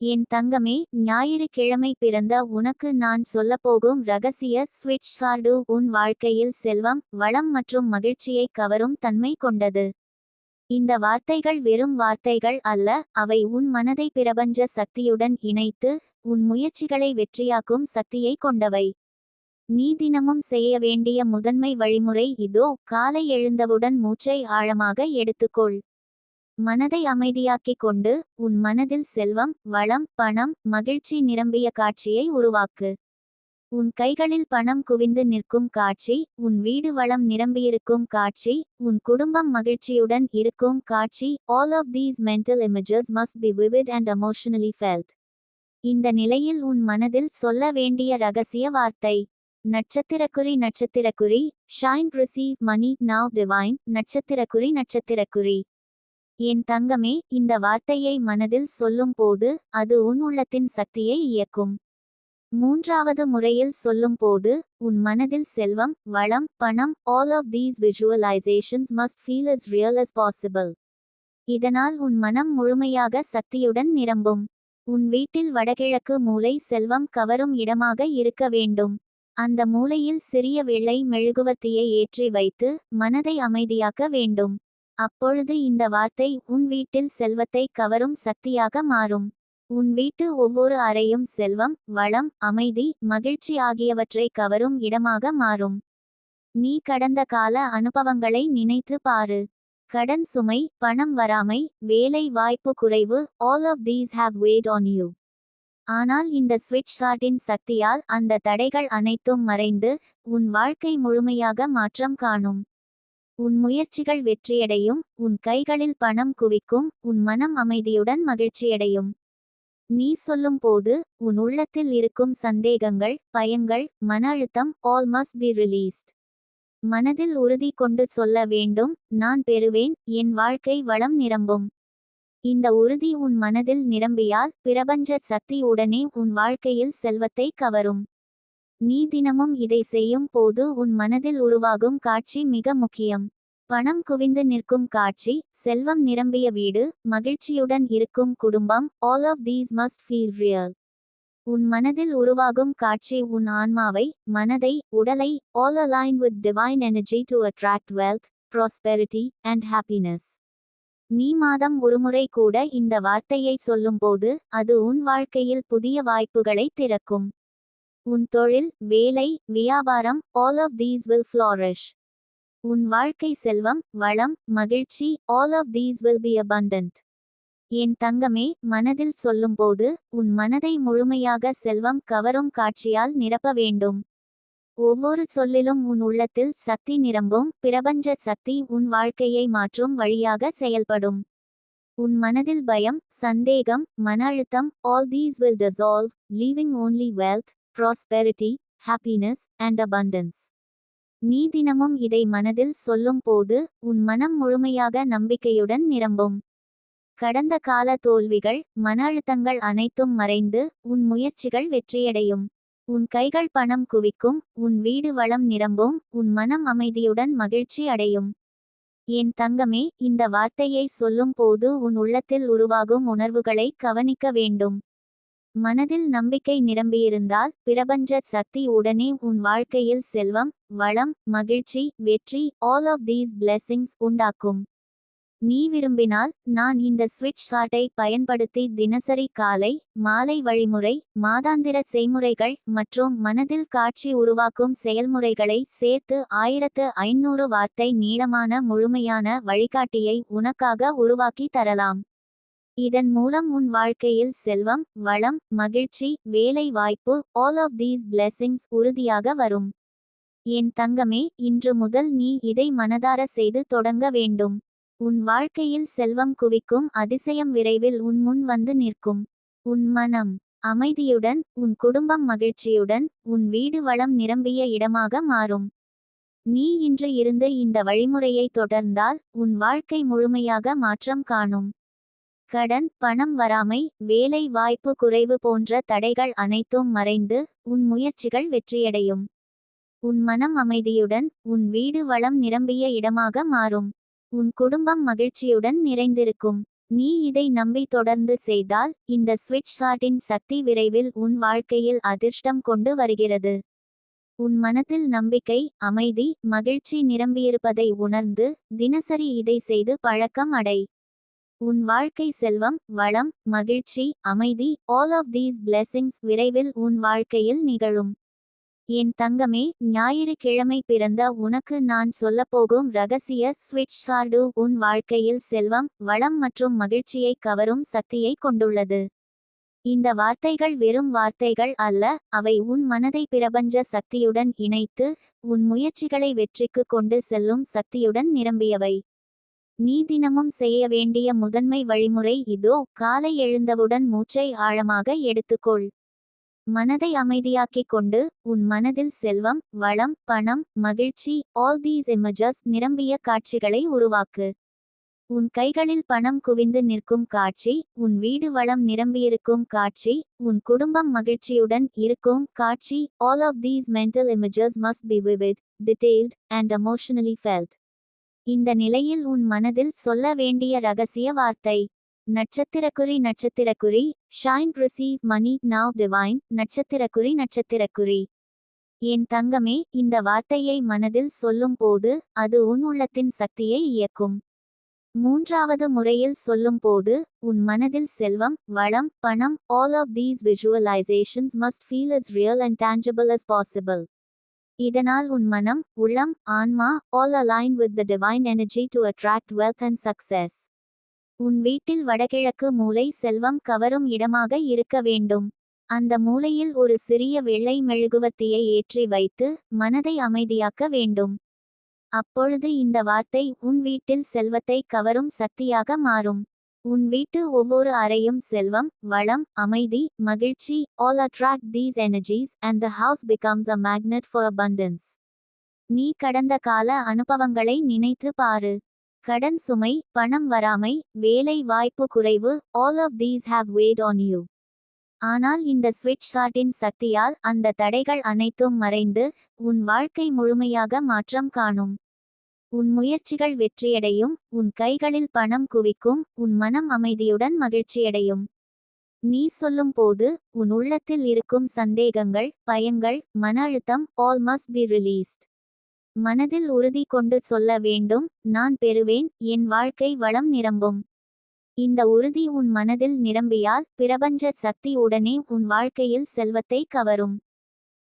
என் தங்கமே ஞாயிறுக்கிழமை பிறந்த உனக்கு நான் சொல்லப்போகும் ரகசிய ஸ்விட்ச் கார்டு உன் வாழ்க்கையில் செல்வம் வளம் மற்றும் மகிழ்ச்சியை கவரும் தன்மை கொண்டது. இந்த வார்த்தைகள் வெறும் வார்த்தைகள் அல்ல அவை உன் மனதை பிரபஞ்ச சக்தியுடன் இணைத்து உன் முயற்சிகளை வெற்றியாக்கும் சக்தியை கொண்டவை. நீ தினமும் செய்ய வேண்டிய முதன்மை வழிமுறை இதோ காலை எழுந்தவுடன் மூச்சை ஆழமாக எடுத்துக்கொள். மனதை அமைதியாக்கிக் கொண்டு உன் மனதில் செல்வம் வளம் பணம் மகிழ்ச்சி நிரம்பிய காட்சியை உருவாக்கு. உன் கைகளில் பணம் குவிந்து நிற்கும் காட்சி உன் வீடு வளம் நிரம்பியிருக்கும் காட்சி உன் குடும்பம் மகிழ்ச்சியுடன் இருக்கும் காட்சி all of these mental images must be vivid and emotionally felt இந்த நிலையில் உன் மனதில் சொல்ல வேண்டிய ரகசிய வார்த்தை. நட்சத்திரக்குறி நட்சத்திரக்குறி shine receive money now divine நட்சத்திரக்குறி நட்சத்திரக்குறி. என் தங்கமே இந்த வார்த்தையை மனதில் சொல்லும் போது அது உன் உள்ளத்தின் சக்தியை இயக்கும். மூன்றாவது முறையில் சொல்லும் போது உன் மனதில் செல்வம் வளம் பணம் all of these visualisations must feel is real as possible இதனால் உன் மனம் முழுமையாக சக்தியுடன் நிரம்பும். உன் வீட்டில் வடகிழக்கு மூலை செல்வம் கவரும் இடமாக இருக்க வேண்டும். அந்த மூலையில் சிறிய வெள்ளை மெழுகுவர்த்தியை ஏற்றி வைத்து மனதை அமைதியாக்க வேண்டும். அப்பொழுது இந்த வார்த்தை உன் வீட்டில் செல்வத்தை கவரும் சக்தியாக மாறும். உன் வீட்டு ஒவ்வொரு அறையும் செல்வம் வளம் அமைதி மகிழ்ச்சி ஆகியவற்றை கவரும் இடமாக மாறும். நீ கடந்த கால அனுபவங்களை நினைத்து பாரு. கடன் சுமை பணம் வராமை வேலை வாய்ப்பு குறைவு all of these have weighed on you ஆனால் இந்த ஸ்விட்ச் கார்டின் சக்தியால் அந்த தடைகள் அனைத்தும் மறைந்து உன் வாழ்க்கை முழுமையாக மாற்றம் காணும். உன் முயற்சிகள் வெற்றியடையும் உன் கைகளில் பணம் குவிக்கும் உன் மனம் அமைதியுடன் மகிழ்ச்சியடையும். நீ சொல்லும் போது உன் உள்ளத்தில் இருக்கும் சந்தேகங்கள் பயங்கள் மன அழுத்தம் ஆல் மஸ்ட் பி ரிலீஸ்ட் மனதில் உறுதி கொண்டு சொல்ல வேண்டும் நான் பெறுவேன் என் வாழ்க்கை வளம் நிரம்பும். இந்த உறுதி உன் மனதில் நிரம்பியால் பிரபஞ்ச சக்தி உடனே உன் வாழ்க்கையில் செல்வத்தை கவரும். நீ தினமும் இதை செய்யும் போது உன் மனதில் உருவாகும் காட்சி மிக முக்கியம். பணம் குவிந்து நிற்கும் காட்சி செல்வம் நிரம்பிய வீடு மகிழ்ச்சியுடன் இருக்கும் குடும்பம் all of these must feel real உன் மனதில் உருவாகும் காட்சி உன் ஆன்மாவை மனதை உடலை all align with divine energy to attract wealth prosperity and happiness நீ மாதம் ஒருமுறை கூட இந்த வார்த்தையை சொல்லும்போது அது உன் வாழ்க்கையில் புதிய வாய்ப்புகளை திறக்கும். உன் தொழில் வேலை வியாபாரம் all of these will flourish உன் வாழ்க்கை செல்வம் வளம் மகிழ்ச்சி all of these will be abundant என் தங்கமே மனதில் சொல்லும்போது உன் மனதை முழுமையாக செல்வம் கவரும் காட்சியால் நிரப்ப வேண்டும். ஒவ்வொரு சொல்லிலும் உன் உள்ளத்தில் சக்தி நிரம்பும் பிரபஞ்ச சக்தி உன் வாழ்க்கையை மாற்றும் வழியாக செயல்படும். உன் மனதில் பயம் சந்தேகம் மன அழுத்தம் all these will dissolve leaving only wealth prosperity happiness and abundance நீ தினமும் இதை மனதில் சொல்லும் போது உன் மனம் முழுமையாக நம்பிக்கையுடன் நிரம்பும். கடந்த கால தோல்விகள் மன அழுத்தங்கள் அனைத்தும் மறைந்து உன் முயற்சிகள் வெற்றியடையும். உன் கைகள் பணம் குவிக்கும் உன் வீடு வளம் நிரம்பும் உன் மனம் அமைதியுடன் மகிழ்ச்சி அடையும். என் தங்கமே இந்த வார்த்தையை சொல்லும் போது உன் உள்ளத்தில் உருவாகும் உணர்வுகளை கவனிக்க வேண்டும். மனதில் நம்பிக்கை நிரம்பியிருந்தால் பிரபஞ்ச சக்தி உடனே உன் வாழ்க்கையில் செல்வம் வளம் மகிழ்ச்சி வெற்றி ஆல் ஆஃப் தீஸ் பிளெஸிங்ஸ் உண்டாக்கும். நீ விரும்பினால் நான் இந்த ஸ்விட்ச் கார்டை பயன்படுத்தி தினசரி காலை மாலை வழிமுறை மாதாந்திர செய்முறைகள் மற்றும் மனதில் காட்சி உருவாக்கும் செயல்முறைகளை சேர்த்து ஆயிரத்து ஐநூறு வார்த்தை நீளமான முழுமையான வழிகாட்டியை உனக்காக உருவாக்கி தரலாம். இதன் மூலம் உன் வாழ்க்கையில் செல்வம் வளம் மகிழ்ச்சி வேலை வாய்ப்பு ஆல் ஆஃப் தீஸ் பிளெஸிங்ஸ் உறுதியாக வரும். என் தங்கமே இன்று முதல் நீ இதை மனதார செய்து தொடங்க வேண்டும். உன் வாழ்க்கையில் செல்வம் குவிக்கும் அதிசயம் விரைவில் உன் முன் வந்து நிற்கும். உன் மனம் அமைதியுடன் உன் குடும்பம் மகிழ்ச்சியுடன் உன் வீடு வளம் நிரம்பிய இடமாக மாறும். நீ இன்று இருந்து இந்த வழிமுறையை தொடர்ந்தால் உன் வாழ்க்கை முழுமையாக மாற்றம் காணும். கடன் பணம் வராமை வேலை வாய்ப்பு குறைவு போன்ற தடைகள் அனைத்தும் மறைந்து உன் முயற்சிகள் வெற்றியடையும். உன் மனம் அமைதியுடன் உன் வீடு வளம் நிரம்பிய இடமாக மாறும். உன் குடும்பம் மகிழ்ச்சியுடன் நிறைந்திருக்கும். நீ இதை நம்பி தொடர்ந்து செய்தால் இந்த ஸ்விட்ச் ஹார்டின் சக்தி விரைவில் உன் வாழ்க்கையில் அதிர்ஷ்டம் கொண்டு வருகிறது. உன் மனத்தில் நம்பிக்கை அமைதி மகிழ்ச்சி நிரம்பியிருப்பதை உணர்ந்து தினசரி இதை செய்து பழக்கம் அடை. உன் வாழ்க்கை செல்வம் வளம் மகிழ்ச்சி அமைதி ஆல் ஆஃப் தீஸ் பிளெஸிங்ஸ் விரைவில் உன் வாழ்க்கையில் நிகழும். என் தங்கமே ஞாயிறு கிழமை பிறந்த உனக்கு நான் சொல்லப்போகும் ரகசிய ஸ்விட்ச் கார்டு உன் வாழ்க்கையில் செல்வம் வளம் மற்றும் மகிழ்ச்சியை கவரும் சக்தியை கொண்டுள்ளது. இந்த வார்த்தைகள் வெறும் வார்த்தைகள் அல்ல அவை உன் மனதை பிரபஞ்ச சக்தியுடன் இணைத்து உன் முயற்சிகளை வெற்றிக்கு கொண்டு செல்லும் சக்தியுடன் நிரம்பியவை. நீ தினமும் செய்ய வேண்டிய முதன்மை வழிமுறை இதோ காலை எழுந்தவுடன் மூச்சை ஆழமாக எடுத்துக்கொள். மனதை அமைதியாக்கிக் கொண்டு உன் மனதில் செல்வம் வளம் பணம் மகிழ்ச்சி ஆல் தீஸ் இமஜஸ் நிரம்பிய காட்சிகளை உருவாக்கு. உன் கைகளில் பணம் குவிந்து நிற்கும் காட்சி உன் வீடு வளம் நிரம்பியிருக்கும் காட்சி உன் குடும்பம் மகிழ்ச்சியுடன் இருக்கும் காட்சி all of these mental images must be vivid detailed and emotionally felt இந்த நிலையில் உன் மனதில் சொல்ல வேண்டிய ரகசிய வார்த்தை. நட்சத்திரக்குறி நட்சத்திரக்குறி. Shine receive money now divine நட்சத்திரக்குறி நட்சத்திரக்குறி. என் தங்கமே இந்த வார்த்தையை மனதில் சொல்லும் போது அது உன் உள்ளத்தின் சக்தியை இயக்கும். மூன்றாவது முறையில் சொல்லும் போது உன் மனதில் செல்வம் வளம் பணம் all of these visualisations must feel as real and tangible as possible இதனால் உன் மனம் உள்ளம் ஆன்மா all align with the divine energy to attract wealth and success உன் வீட்டில் வடகிழக்கு மூலை செல்வம் கவரும் இடமாக இருக்க வேண்டும். அந்த மூலையில் ஒரு சிறிய வெள்ளை மெழுகுவர்த்தியை ஏற்றி வைத்து மனதை அமைதியாக்க வேண்டும். அப்பொழுது இந்த வார்த்தை உன் வீட்டில் செல்வத்தை கவரும் சக்தியாக மாறும். உன் வீட்டு ஒவ்வொரு அறையும் செல்வம் வளம் அமைதி மகிழ்ச்சி all attract these energies and the house becomes a magnet for abundance நீ கடந்த கால அனுபவங்களை நினைத்து பாரு. கடன் சுமை பணம் வராமை வேலை வாய்ப்பு குறைவு all of these have weighed on you ஆனால் இந்த ஸ்விட்ச் கார்டின் சக்தியால் அந்த தடைகள் அனைத்தும் மறைந்து உன் வாழ்க்கை முழுமையாக மாற்றம் காணும். உன் முயற்சிகள் வெற்றியடையும் உன் கைகளில் பணம் குவிக்கும் உன் மனம் அமைதியுடன் மகிழ்ச்சியடையும். நீ சொல்லும் போது உன் உள்ளத்தில் இருக்கும் சந்தேகங்கள் பயங்கள் மன அழுத்தம் ஆல் மஸ்ட் பி ரிலீஸ்ட் மனதில் உறுதி கொண்டு சொல்ல வேண்டும் நான் பெறுவேன் என் வாழ்க்கை வளம் நிரம்பும். இந்த உறுதி உன் மனதில் நிரம்பியால் பிரபஞ்ச சக்தி உடனே உன் வாழ்க்கையில் செல்வத்தை கவரும்.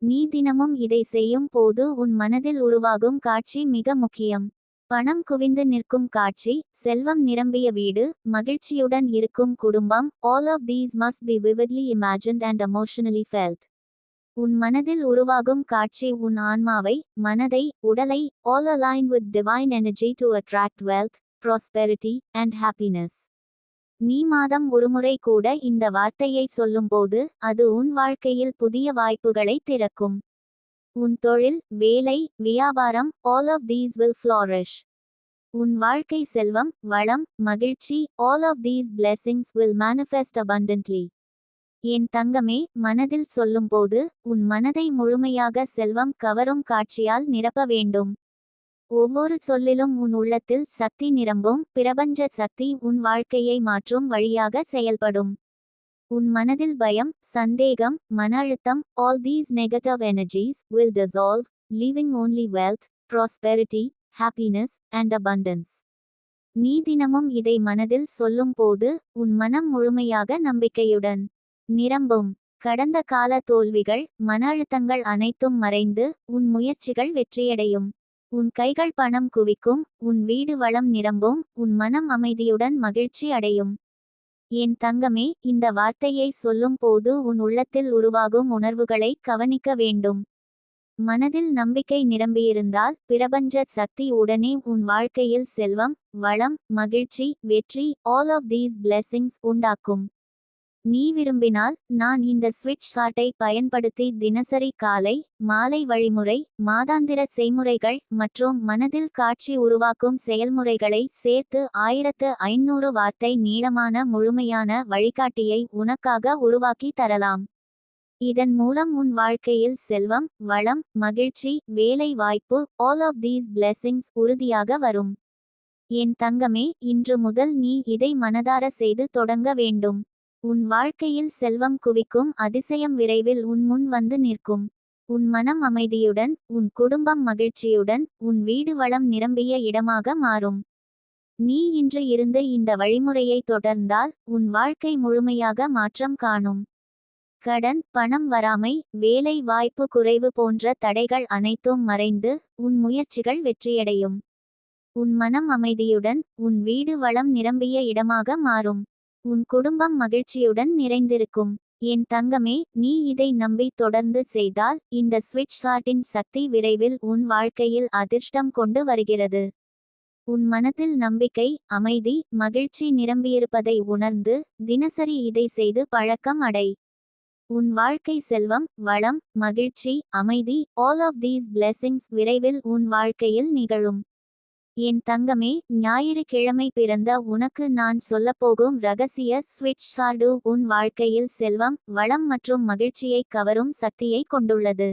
நீ தினமும் இதை செய்யும் போது உன் மனதில் உருவாகும் காட்சி மிக முக்கியம். பணம் குவிந்து நிற்கும் காட்சி செல்வம் நிரம்பிய வீடு மகிழ்ச்சியுடன் இருக்கும் குடும்பம் all of these must be vividly imagined and emotionally felt உன் மனதில் உருவாகும் காட்சி உன் ஆன்மாவை மனதை உடலை all align with divine energy to attract wealth prosperity and happiness நீ மாதம் ஒருமுறை கூட இந்த வார்த்தையை சொல்லும்போது அது உன் வாழ்க்கையில் புதிய வாய்ப்புகளை திறக்கும். உன் தொழில் வேலை வியாபாரம் all of these will flourish உன் வாழ்க்கை செல்வம் வளம் மகிழ்ச்சி all of these blessings will manifest abundantly என் தங்கமே மனதில் சொல்லும்போது உன் மனதை முழுமையாக செல்வம் கவரும் காட்சியால் நிரப்ப வேண்டும். ஒவ்வொரு சொல்லிலும் உன் உள்ளத்தில் சக்தி நிரம்பும் பிரபஞ்ச சக்தி உன் வாழ்க்கையை மாற்றும் வழியாக செயல்படும். உன் மனதில் பயம் சந்தேகம் மன அழுத்தம் all these negative energies will dissolve leaving only wealth prosperity happiness and abundance நீ தினமும் இதை மனதில் சொல்லும் போது உன் மனம் முழுமையாக நம்பிக்கையுடன் நிரம்பும். கடந்த கால தோல்விகள் மன அழுத்தங்கள் அனைத்தும் மறைந்து உன் முயற்சிகள் வெற்றியடையும். உன் கைகள் பணம் குவிக்கும் உன் வீடு வளம் நிரம்பும் உன் மனம் அமைதியுடன் மகிழ்ச்சி அடையும். என் தங்கமே இந்த வார்த்தையை சொல்லும் போது உன் உள்ளத்தில் உருவாகும் உணர்வுகளை கவனிக்க வேண்டும். மனதில் நம்பிக்கை நிரம்பியிருந்தால் பிரபஞ்ச சக்தி உடனே உன் வாழ்க்கையில் செல்வம் வளம் மகிழ்ச்சி வெற்றி ஆல் ஆஃப் தீஸ் பிளெஸ்ஸிங்ஸ் உண்டாக்கும். நீ விரும்பினால் நான் இந்த ஸ்விட்ச் கார்டை பயன்படுத்தி தினசரி காலை மாலை வழிமுறை மாதாந்திர செய்முறைகள் மற்றும் மனதில் காட்சி உருவாக்கும் செயல்முறைகளை சேர்த்து ஆயிரத்து ஐநூறு வார்த்தை நீளமான முழுமையான வழிகாட்டியை உனக்காக உருவாக்கி தரலாம். இதன் மூலம் உன் வாழ்க்கையில் செல்வம் வளம் மகிழ்ச்சி வேலை வாய்ப்பு ஆல் ஆஃப் தீஸ் பிளெஸிங்ஸ் உறுதியாக வரும். என் தங்கமே இன்று முதல் நீ இதை மனதார செய்து தொடங்க வேண்டும். உன் வாழ்க்கையில் செல்வம் குவிக்கும் அதிசயம் விரைவில் உன் முன் வந்து நிற்கும். உன் மனம் அமைதியுடன் உன் குடும்பம் மகிழ்ச்சியுடன் உன் வீடு வளம் நிரம்பிய இடமாக மாறும். நீ இன்று இருந்து இந்த வழிமுறையை தொடர்ந்தால் உன் வாழ்க்கை முழுமையாக மாற்றம் காணும். கடன் பணம் வராமை வேலை வாய்ப்பு குறைவு போன்ற தடைகள் அனைத்தும் மறைந்து உன் முயற்சிகள் வெற்றியடையும். உன் மனம் அமைதியுடன் உன் வீடு வளம் நிரம்பிய இடமாக மாறும். உன் குடும்பம் மகிழ்ச்சியுடன் நிறைந்திருக்கும். என் தங்கமே நீ இதை நம்பி தொடர்ந்து செய்தால் இந்த ஸ்விட்ச் ஹார்ட்டின் சக்தி விரைவில் உன் வாழ்க்கையில் அதிர்ஷ்டம் கொண்டு வருகிறது. உன் மனத்தில் நம்பிக்கை அமைதி மகிழ்ச்சி நிரம்பியிருப்பதை உணர்ந்து தினசரி இதை செய்து பழக்கம் அடை. உன் வாழ்க்கை செல்வம் வளம் மகிழ்ச்சி அமைதி ஆல் ஆஃப் தீஸ் பிளெஸிங்ஸ் விரைவில் உன் வாழ்க்கையில் நிகழும். என் தங்கமே ஞாயிறுக்கிழமை பிறந்த உனக்கு நான் சொல்லப்போகும் ரகசிய ஸ்விட்ச் கார்டு உன் வாழ்க்கையில் செல்வம் வளம் மற்றும் மகிழ்ச்சியை கவரும் சக்தியை கொண்டுள்ளது.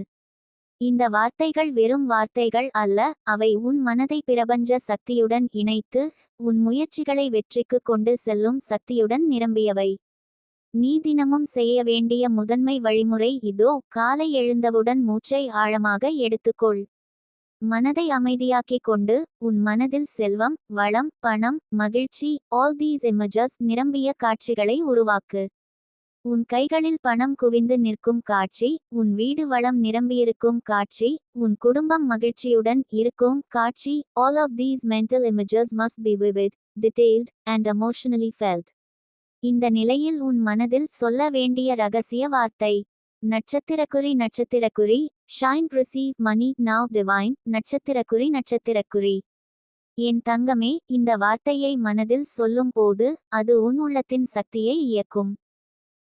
இந்த வார்த்தைகள் வெறும் வார்த்தைகள் அல்ல அவை உன் மனதை பிரபஞ்ச சக்தியுடன் இணைத்து உன் முயற்சிகளை வெற்றிக்கு கொண்டு செல்லும் சக்தியுடன் நிரம்பியவை. நீ தினமும் செய்ய வேண்டிய முதன்மை வழிமுறை இதோ காலை எழுந்தவுடன் மூச்சை ஆழமாக எடுத்துக்கொள். மனதை அமைதியாக்கிக் கொண்டு உன் மனதில் செல்வம் வளம் பணம் மகிழ்ச்சி ஆல் தீஸ் இமேஜஸ் நிரம்பிய காட்சிகளை உருவாக்கு. உன் கைகளில் பணம் குவிந்து நிற்கும் காட்சி உன் வீடு வளம் நிரம்பியிருக்கும் காட்சி உன் குடும்பம் மகிழ்ச்சியுடன் இருக்கும் காட்சி all of these mental images must be vivid detailed and emotionally felt இந்த நிலையில் உன் மனதில் சொல்ல வேண்டிய ரகசிய வார்த்தை நட்சத்திரக்குறி நட்சத்திரக்குறி shine receive money now divine நட்சத்திரக்குறி நட்சத்திரக்குறி. என் தங்கமே இந்த வார்த்தையை மனதில் சொல்லும் போது அது உன் உள்ளத்தின் சக்தியை இயக்கும்.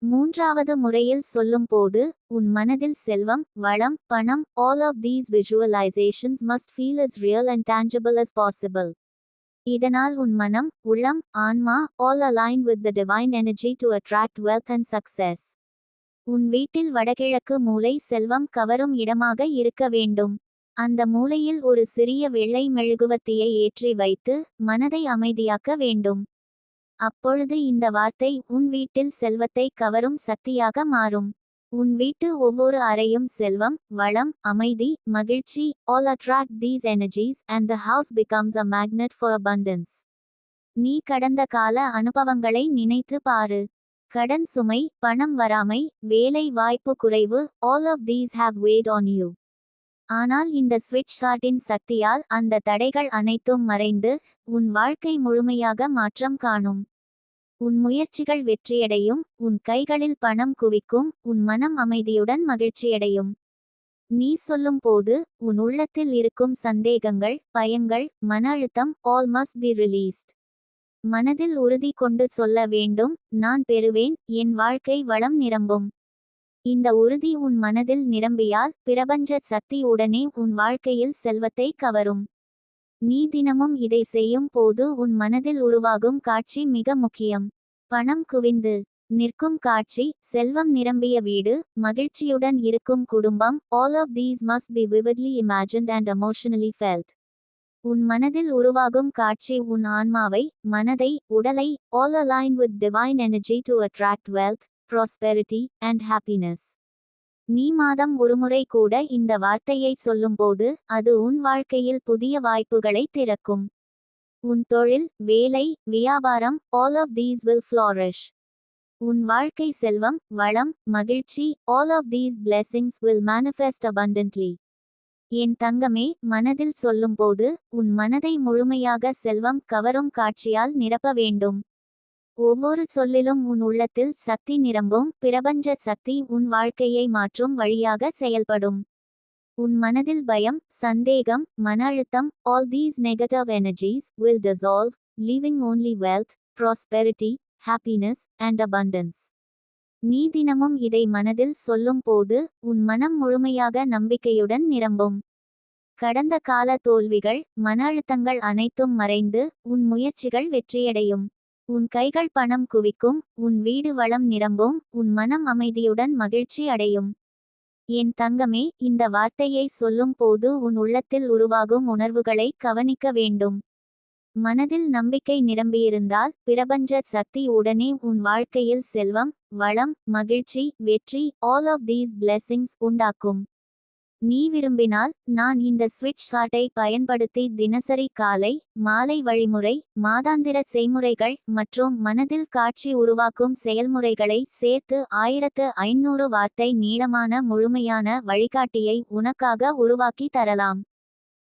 மூன்றாவது முறையில் சொல்லும் போது உன் மனதில் செல்வம் வளம் பணம் all of these visualisations must feel is real and tangible is possible இதனால் உன் மனம் உள்ளம் ஆன்மா all align with the divine energy to attract wealth and success உன் வீட்டில் வடகிழக்கு மூலை செல்வம் கவரும் இடமாக இருக்க வேண்டும். அந்த மூலையில் ஒரு சிறிய வெள்ளை மெழுகுவர்த்தியை ஏற்றி வைத்து மனதை அமைதியாக்க வேண்டும். அப்பொழுது இந்த வார்த்தை உன் வீட்டில் செல்வத்தை கவரும் சக்தியாக மாறும். உன் வீட்டு ஒவ்வொரு அறையும் செல்வம் வளம் அமைதி மகிழ்ச்சி all attract these energies and the house becomes a magnet for abundance நீ கடந்த கால அனுபவங்களை நினைத்து பாரு. கடன் சுமை பணம் வராமை வேலை வாய்ப்பு குறைவு all of these have weighed on you ஆனால் இந்த ஸ்விட்ச் கார்டின் சக்தியால் அந்த தடைகள் அனைத்தும் மறைந்து உன் வாழ்க்கை முழுமையாக மாற்றம் காணும். உன் முயற்சிகள் வெற்றியடையும் உன் கைகளில் பணம் குவிக்கும் உன் மனம் அமைதியுடன் மகிழ்ச்சியடையும். நீ சொல்லும் போது உன் உள்ளத்தில் இருக்கும் சந்தேகங்கள் பயங்கள் மன அழுத்தம் ஆல் மஸ்ட் பி ரிலீஸ்ட் மனதில் உறுதி கொண்டு சொல்ல வேண்டும் நான் பெறுவேன் என் வாழ்க்கை வளம் நிரம்பும். இந்த உறுதி உன் மனதில் நிரம்பியால் பிரபஞ்ச சக்தி உடனே உன் வாழ்க்கையில் செல்வத்தை கவரும். நீ தினமும் இதை செய்யும் போது உன் மனதில் உருவாகும் காட்சி மிக முக்கியம். பணம் குவிந்து நிற்கும் காட்சி செல்வம் நிரம்பிய வீடு மகிழ்ச்சியுடன் இருக்கும் குடும்பம் all of these must be vividly imagined and emotionally felt உன் மனதில் உருவாகும் காட்சி உன் ஆன்மாவை மனதை உடலை all align with divine energy to attract wealth prosperity and happiness நீ மாதம் ஒருமுறை கூட இந்த வார்த்தையை சொல்லும்போது அது உன் வாழ்க்கையில் புதிய வாய்ப்புகளை திறக்கும். உன் தொழில் வேலை வியாபாரம் all of these will flourish உன் வாழ்க்கை செல்வம் வளம் மகிழ்ச்சி all of these blessings will manifest abundantly என் தங்கமே மனதில் சொல்லும்போது உன் மனதை முழுமையாக செல்வம் கவரும் காட்சியால் நிரப்ப வேண்டும். ஒவ்வொரு சொல்லிலும் உன் உள்ளத்தில் சக்தி நிரம்பும் பிரபஞ்ச சக்தி உன் வாழ்க்கையை மாற்றும் வழியாக செயல்படும். உன் மனதில் பயம் சந்தேகம் மன அழுத்தம் all these negative energies will dissolve leaving only wealth prosperity happiness and abundance நீ தினமும் இதை மனதில் சொல்லும் போது உன் மனம் முழுமையாக நம்பிக்கையுடன் நிரம்பும். கடந்த கால தோல்விகள் மன அழுத்தங்கள் அனைத்தும் மறைந்து உன் முயற்சிகள் வெற்றியடையும். உன் கைகள் பணம் குவிக்கும் உன் வீடு வளம் நிரம்பும் உன் மனம் அமைதியுடன் மகிழ்ச்சி அடையும். என் தங்கமே இந்த வார்த்தையை சொல்லும் போது உன் உள்ளத்தில் உருவாகும் உணர்வுகளை கவனிக்க வேண்டும். மனதில் நம்பிக்கை நிரம்பியிருந்தால் பிரபஞ்ச சக்தி உடனே உன் வாழ்க்கையில் செல்வம் வளம் மகிழ்ச்சி வெற்றி ஆல் ஆஃப் தீஸ் பிளெஸிங்ஸ் உண்டாக்கும். நீ விரும்பினால் நான் இந்த ஸ்விட்ச் கார்ட்டை பயன்படுத்தி தினசரி காலை மாலை வழிமுறை மாதாந்திர செய்முறைகள் மற்றும் மனதில் காட்சி உருவாக்கும் செயல்முறைகளை சேர்த்து ஆயிரத்து ஐநூறு வார்த்தை நீளமான முழுமையான வழிகாட்டியை உனக்காக உருவாக்கி தரலாம்.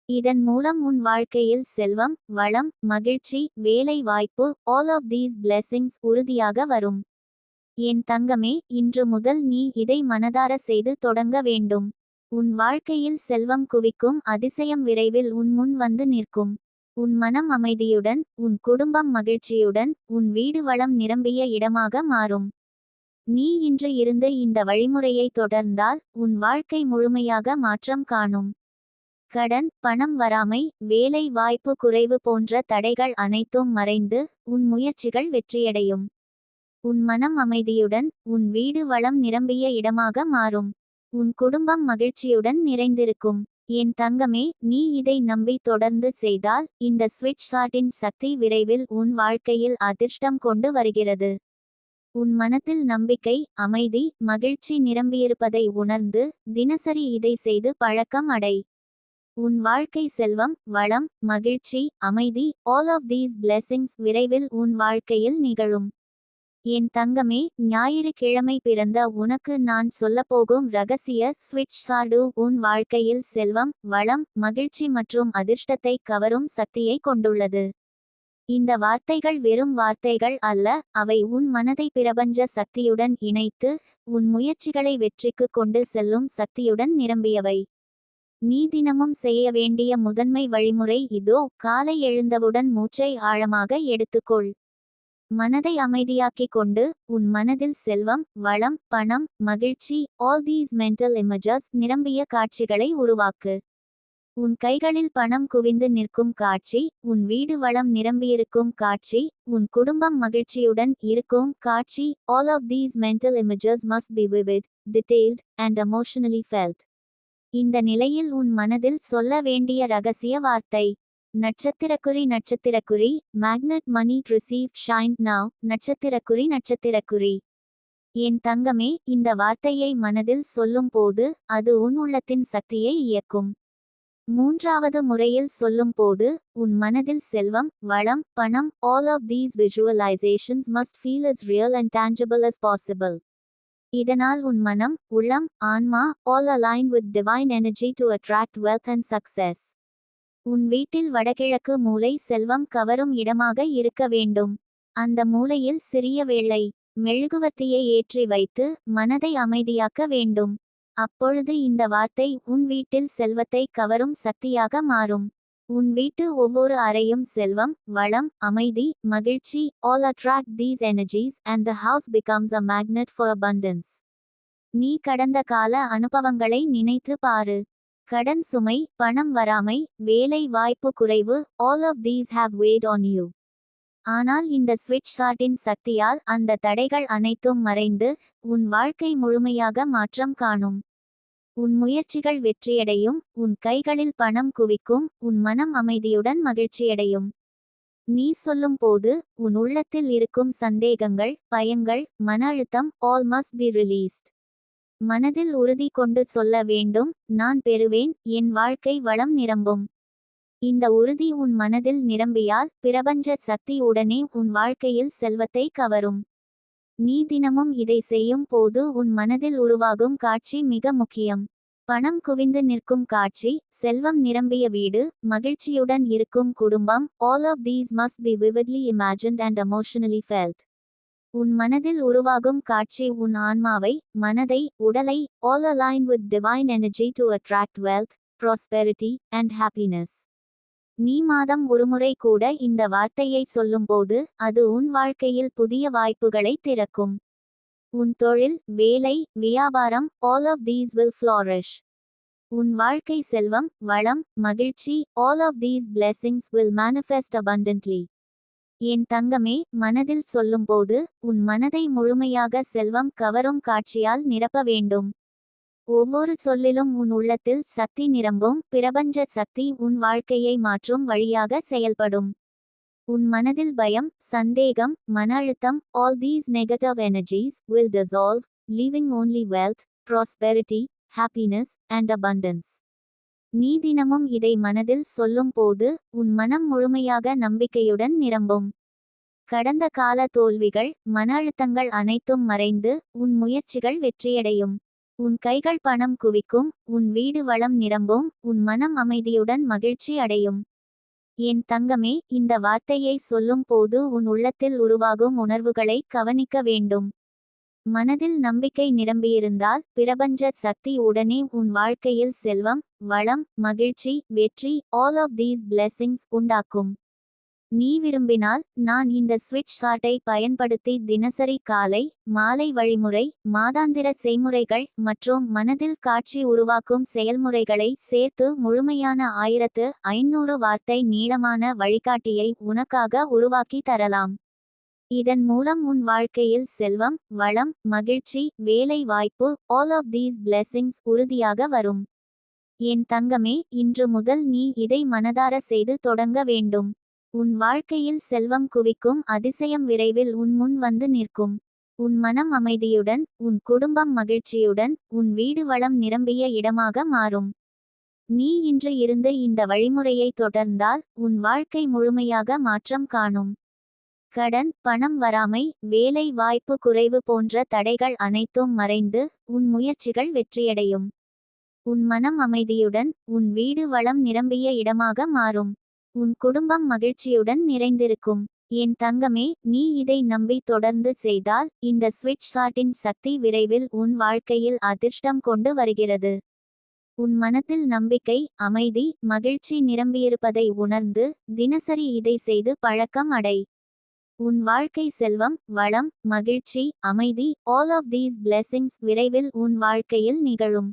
இதன் மூலம் உன் வாழ்க்கையில் செல்வம் வளம் மகிழ்ச்சி வேலை வாய்ப்பு ஆல் ஆஃப் தீஸ் பிளெஸிங்ஸ் உறுதியாக வரும். என் தங்கமே இன்று முதல் நீ இதை மனதார செய்து தொடங்க வேண்டும். உன் வாழ்க்கையில் செல்வம் குவிக்கும் அதிசயம் விரைவில் உன் முன் வந்து நிற்கும். உன் மனம் அமைதியுடன் உன் குடும்பம் மகிழ்ச்சியுடன் உன் வீடு வளம் நிரம்பிய இடமாக மாறும். நீ இன்று இருந்து இந்த வழிமுறையை தொடர்ந்தால் உன் வாழ்க்கை முழுமையாக மாற்றம் காணும். கடன் பணம் வராமை வேலை வாய்ப்பு குறைவு போன்ற தடைகள் அனைத்தும் மறைந்து உன் முயற்சிகள் வெற்றியடையும். உன் மனம் அமைதியுடன் உன் வீடு வளம் நிரம்பிய இடமாக மாறும். உன் குடும்பம் மகிழ்ச்சியுடன் நிறைந்திருக்கும். என் தங்கமே நீ இதை நம்பி தொடர்ந்து செய்தால் இந்த ஸ்விட்ச் கார்டின் சக்தி விரைவில் உன் வாழ்க்கையில் அதிர்ஷ்டம் கொண்டு வருகிறது. உன் மனத்தில் நம்பிக்கை அமைதி மகிழ்ச்சி நிரம்பியிருப்பதை உணர்ந்து தினசரி இதை செய்து பழக்கம் அடை. உன் வாழ்க்கை செல்வம் வளம் மகிழ்ச்சி அமைதி ஆல் ஆஃப் தீஸ் பிளெஸிங்ஸ் விரைவில் உன் வாழ்க்கையில் நிகழும். என் தங்கமே ஞாயிறு கிழமை பிறந்த உனக்கு நான் சொல்லப்போகும் ரகசிய ஸ்விட்ச் கார்டு உன் வாழ்க்கையில் செல்வம் வளம் மகிழ்ச்சி மற்றும் அதிர்ஷ்டத்தை கவரும் சக்தியை கொண்டுள்ளது. இந்த வார்த்தைகள் வெறும் வார்த்தைகள் அல்ல அவை உன் மனதை பிரபஞ்ச சக்தியுடன் இணைத்து உன் முயற்சிகளை வெற்றிக்கு கொண்டு செல்லும் சக்தியுடன் நிரம்பியவை. நீ தினமும் செய்ய வேண்டிய முதன்மை வழிமுறை இதோ காலை எழுந்தவுடன் மூச்சை ஆழமாக எடுத்துக்கொள். மனதை அமைதியாக்கிக் கொண்டு உன் மனதில் செல்வம் வளம் பணம் மகிழ்ச்சி ஆல் தீஸ் மென்டல் இமேஜஸ் நிரம்பிய காட்சிகளை உருவாக்கு. உன் கைகளில் பணம் குவிந்து நிற்கும் காட்சி உன் வீடு வளம் நிரம்பியிருக்கும் காட்சி உன் குடும்பம் மகிழ்ச்சியுடன் இருக்கும் காட்சி all of these mental images must be vivid detailed and emotionally felt இந்த நிலையில் உன் மனதில் சொல்ல வேண்டிய ரகசிய வார்த்தை நட்சத்திரக்குறி நட்சத்திரக்குறி. Magnet money receive shine now நட்சத்திரக்குறி நட்சத்திரக்குறி. என் தங்கமே இந்த வார்த்தையை மனதில் சொல்லும் போது அது உன் உள்ளத்தின் சக்தியை இயக்கும். மூன்றாவது முறையில் சொல்லும் போது உன் மனதில் செல்வம் வளம் பணம் all of these visualisations must feel as real and tangible is possible இதனால் உன் மனம் உள்ளம் ஆன்மா all align with divine energy to attract wealth and success உன் வீட்டில் வடகிழக்கு மூலை செல்வம் கவரும் இடமாக இருக்க வேண்டும். அந்த மூலையில் சிறிய வேளை மெழுகுவர்த்தியை ஏற்றி வைத்து மனதை அமைதியாக்க வேண்டும். அப்பொழுது இந்த வார்த்தை உன் வீட்டில் செல்வத்தை கவரும் சக்தியாக மாறும். உன் வீட்டு ஒவ்வொரு அறையும் செல்வம் வளம் அமைதி மகிழ்ச்சி all attract these energies and the house becomes a magnet for abundance நீ கடந்த கால அனுபவங்களை நினைத்து பாரு. கடன் சுமை பணம் வராமை வேலை வாய்ப்பு குறைவு all of these have weighed on you ஆனால் இந்த ஸ்விட்ச் கார்டின் சக்தியால் அந்த தடைகள் அனைத்தும் மறைந்து உன் வாழ்க்கை முழுமையாக மாற்றம் காணும். உன் முயற்சிகள் வெற்றியடையும் உன் கைகளில் பணம் குவிக்கும் உன் மனம் அமைதியுடன் மகிழ்ச்சியடையும். நீ சொல்லும் போது உன் உள்ளத்தில் இருக்கும் சந்தேகங்கள் பயங்கள் மன அழுத்தம் ஆல் மஸ்ட் பி ரிலீஸ்ட் மனதில் உறுதி கொண்டு சொல்ல வேண்டும் நான் பெறுவேன் என் வாழ்க்கை வளம் நிரம்பும். இந்த உறுதி உன் மனதில் நிரம்பியால் பிரபஞ்ச சக்தி உடனே உன் வாழ்க்கையில் செல்வத்தை கவரும். நீ தினமும் இதை செய்யும் போது உன் மனதில் உருவாகும் காட்சி மிக முக்கியம். பணம் குவிந்து நிற்கும் காட்சி செல்வம் நிரம்பிய வீடு மகிழ்ச்சியுடன் இருக்கும் குடும்பம் all of these must be vividly imagined and emotionally felt உன் மனதில் உருவாகும் காட்சி உன் ஆன்மாவை மனதை உடலை all align with divine energy to attract wealth prosperity and happiness நீ மாதம் ஒருமுறை கூட இந்த வார்த்தையை சொல்லும்போது அது உன் வாழ்க்கையில் புதிய வாய்ப்புகளை திறக்கும். உன் தொழில் வேலை வியாபாரம் all of these will flourish உன் வாழ்க்கை செல்வம் வளம் மகிழ்ச்சி all of these blessings will manifest abundantly என் தங்கமே மனதில் சொல்லும்போது உன் மனதை முழுமையாக செல்வம் கவரும் காட்சியால் நிரப்ப வேண்டும். ஒவ்வொரு சொல்லிலும் உன் உள்ளத்தில் சக்தி நிரம்பும் பிரபஞ்ச சக்தி உன் வாழ்க்கையை மாற்றும் வழியாக செயல்படும். உன் மனதில் பயம் சந்தேகம் மன அழுத்தம் all these negative energies will dissolve leaving only wealth prosperity happiness and abundance நீ தினமும் இதை மனதில் சொல்லும் போது உன் மனம் முழுமையாக நம்பிக்கையுடன் நிரம்பும். கடந்த கால தோல்விகள் மன அழுத்தங்கள் அனைத்தும் மறைந்து உன் முயற்சிகள் வெற்றியடையும். உன் கைகள் பணம் குவிக்கும் உன் வீடு வளம் நிரம்பும் உன் மனம் அமைதியுடன் மகிழ்ச்சி அடையும். என் தங்கமே இந்த வார்த்தையை சொல்லும் போது உன் உள்ளத்தில் உருவாகும் உணர்வுகளை கவனிக்க வேண்டும். மனதில் நம்பிக்கை நிரம்பியிருந்தால் பிரபஞ்ச சக்தி உடனே உன் வாழ்க்கையில் செல்வம் வளம் மகிழ்ச்சி வெற்றி ஆல் ஆஃப் தீஸ் பிளெஸிங்ஸ் உண்டாக்கும். நீ விரும்பினால் நான் இந்த ஸ்விட்ச் கார்டை பயன்படுத்தி தினசரி காலை மாலை வழிமுறை மாதாந்திர செய்முறைகள் மற்றும் மனதில் காட்சி உருவாக்கும் செயல்முறைகளை சேர்த்து முழுமையான ஆயிரத்து ஐநூறு வார்த்தை நீளமான வழிகாட்டியை உனக்காக உருவாக்கி தரலாம். இதன் மூலம் உன் வாழ்க்கையில் செல்வம் வளம் மகிழ்ச்சி வேலை வாய்ப்பு ஆல் ஆஃப் தீஸ் பிளெஸிங்ஸ் உறுதியாக வரும். என் தங்கமே இன்று முதல் நீ இதை மனதார செய்து தொடங்க வேண்டும். உன் வாழ்க்கையில் செல்வம் குவிக்கும் அதிசயம் விரைவில் உன் முன் வந்து நிற்கும். உன் மனம் அமைதியுடன் உன் குடும்பம் மகிழ்ச்சியுடன் உன் வீடு வளம் நிரம்பிய இடமாக மாறும். நீ இன்று இருந்து இந்த வழிமுறையை தொடர்ந்தால் உன் வாழ்க்கை முழுமையாக மாற்றம் காணும். கடன் பணம் வராமை வேலை வாய்ப்பு குறைவு போன்ற தடைகள் அனைத்தும் மறைந்து உன் முயற்சிகள் வெற்றியடையும். உன் மனம் அமைதியுடன் உன் வீடு வளம் நிரம்பிய இடமாக மாறும். உன் குடும்பம் மகிழ்ச்சியுடன் நிறைந்திருக்கும். என் தங்கமே நீ இதை நம்பி தொடர்ந்து செய்தால் இந்த ஸ்விட்ச் கார்ட்டின் சக்தி விரைவில் உன் வாழ்க்கையில் அதிர்ஷ்டம் கொண்டு வருகிறது. உன் மனத்தில் நம்பிக்கை அமைதி மகிழ்ச்சி நிரம்பியிருப்பதை உணர்ந்து தினசரி இதை செய்து பழக்கம் அடை. உன் வாழ்க்கை செல்வம் வளம் மகிழ்ச்சி அமைதி ஆல் ஆஃப் தீஸ் பிளெஸிங்ஸ் விரைவில் உன் வாழ்க்கையில் நிகழும்.